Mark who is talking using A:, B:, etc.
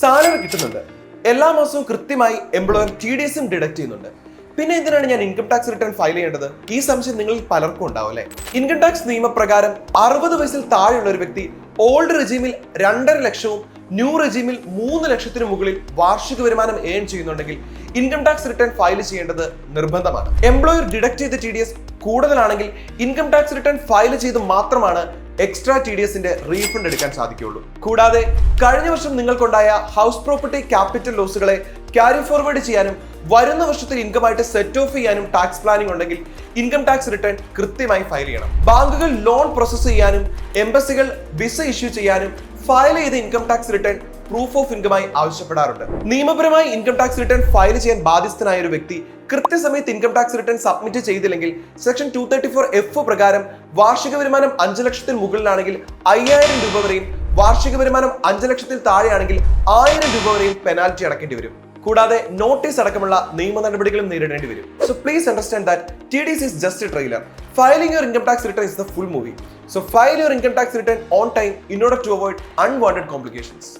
A: Salary കിട്ടുന്നുണ്ട്. എല്ലാ മാസവും കൃത്യമായി എംപ്ലോയർ ടി ഡി എസും ഡിഡക്ട് ചെയ്യുന്നുണ്ട്. പിന്നെ എന്തിനാണ് ഞാൻ ഇൻകം ടാക്സ് റിട്ടേൺ ഫയൽ ചെയ്യേണ്ടത്? ഈ സംശയം നിങ്ങൾ പലർക്കും ഉണ്ടാവും അല്ലേ? ഇൻകം ടാക്സ് നിയമപ്രകാരം അറുപത് വയസ്സിൽ താഴെയുള്ള ഒരു വ്യക്തി ഓൾഡ് റെജീമിൽ രണ്ടര ലക്ഷവും ന്യൂ റെജീമിൽ മൂന്ന് ലക്ഷത്തിനു മുകളിൽ വാർഷിക വരുമാനം ഏൺ ചെയ്യുന്നുണ്ടെങ്കിൽ ഇൻകം ടാക്സ് റിട്ടേൺ ഫയൽ ചെയ്യേണ്ടത് നിർബന്ധമാണ്. എംപ്ലോയർ ഡിഡക്ട് ചെയ്ത ടി ഡി എസ് കൂടുതലാണെങ്കിൽ ഇൻകം ടാക്സ് റിട്ടേൺ ഫയൽ ചെയ്ത് മാത്രമാണ് എക്സ്ട്രാ ടി ഡി എസിന്റെ റീഫണ്ട് എടുക്കാൻ സാധിക്കുകയുള്ളൂ. കൂടാതെ കഴിഞ്ഞ വർഷം നിങ്ങൾക്കുണ്ടായ ഹൗസ് പ്രോപ്പർട്ടി ക്യാപിറ്റൽ ലോസുകളെ ക്യാരി ഫോർവേഡ് ചെയ്യാനും വരുന്ന വർഷത്തിൽ ഇൻകമായിട്ട് സെറ്റ് ഓഫ് ചെയ്യാനും ടാക്സ് പ്ലാനിംഗ് ഉണ്ടെങ്കിൽ ഇൻകം ടാക്സ് റിട്ടേൺ കൃത്യമായി ഫയൽ ചെയ്യണം. ബാങ്കുകൾ ലോൺ പ്രോസസ് ചെയ്യാനും എംബസികൾ വിസ ഇഷ്യൂ ചെയ്യാനും ഫയൽ ചെയ്ത income tax return proof of ഇൻകമായി ആവശ്യപ്പെടാറുണ്ട്. നിയമപരമായി ഇൻകം ടാക്സ് റിട്ടേൺ ഫയൽ ചെയ്യാൻ ബാധ്യസ്ഥനായ ഒരു വ്യക്തി കൃത്യസമയത്ത് ഇൻകം ടാക്സ് റിട്ടേൺ സബ്മിറ്റ് ചെയ്തില്ലെങ്കിൽ section two thirty four F പ്രകാരം വാർഷിക വരുമാനം അഞ്ച് ലക്ഷത്തിന് മുകളിലാണെങ്കിൽ അയ്യായിരം രൂപ വരെയും വാർഷിക വരുമാനം അഞ്ച് ലക്ഷത്തിൽ താഴെയാണെങ്കിൽ ആയിരം രൂപ വരെയും പെനാൽറ്റി അടക്കേണ്ടി വരും. കൂടാതെ നോട്ടീസ് അടക്കമുള്ള നിയമ നടപടികളും നേരിടേണ്ടി വരും. So please understand that T D is just trailer filing your income tax return is the full movie so file your income tax return on time in order to avoid unwanted complications